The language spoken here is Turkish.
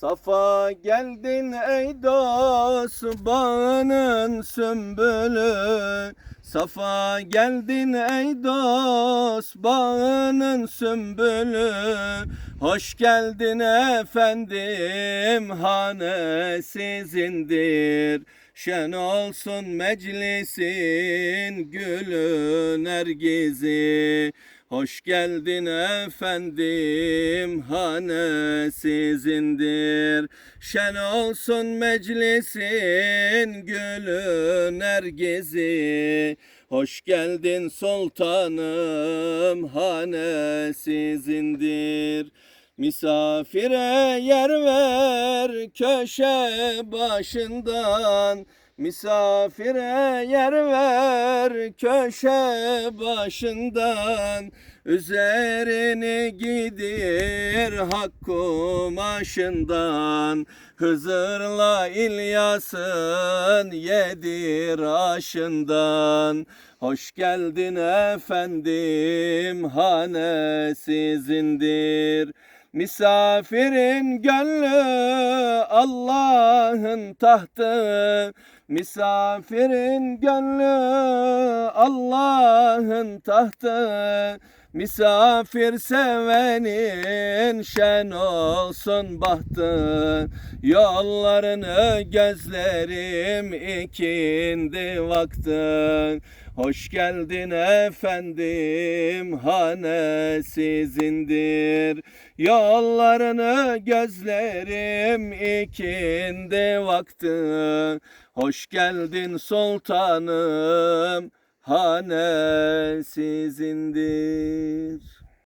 Safa geldin ey dost bağının sümbülü. Safa geldin ey dost bağının sümbülü. Hoş geldin efendim hane sizindir Şen olsun meclisin gülü nergizi Hoş geldin efendim hane sizindir. Şen olsun meclisin gülü nergizi. Hoş geldin sultanım hane sizindir. Misafire yer ver köşe başından Misafire yer ver köşe başından. Üzerini gidir hak kumaşından Hızır'la İlyas'ın yedir aşından. Hoş geldin efendim hane sizindir. Misafirin gönlü Allah'ın tahtı Misafirin gönlü Allah'ın tahtı. Misafir sevenin şen olsun bahtı. Yollarını gözlerim ikindi vakti Hoş geldin efendim hane sizindir. Yollarını gözlerim ikindi vakti. Hoş geldin sultanım hane sizindir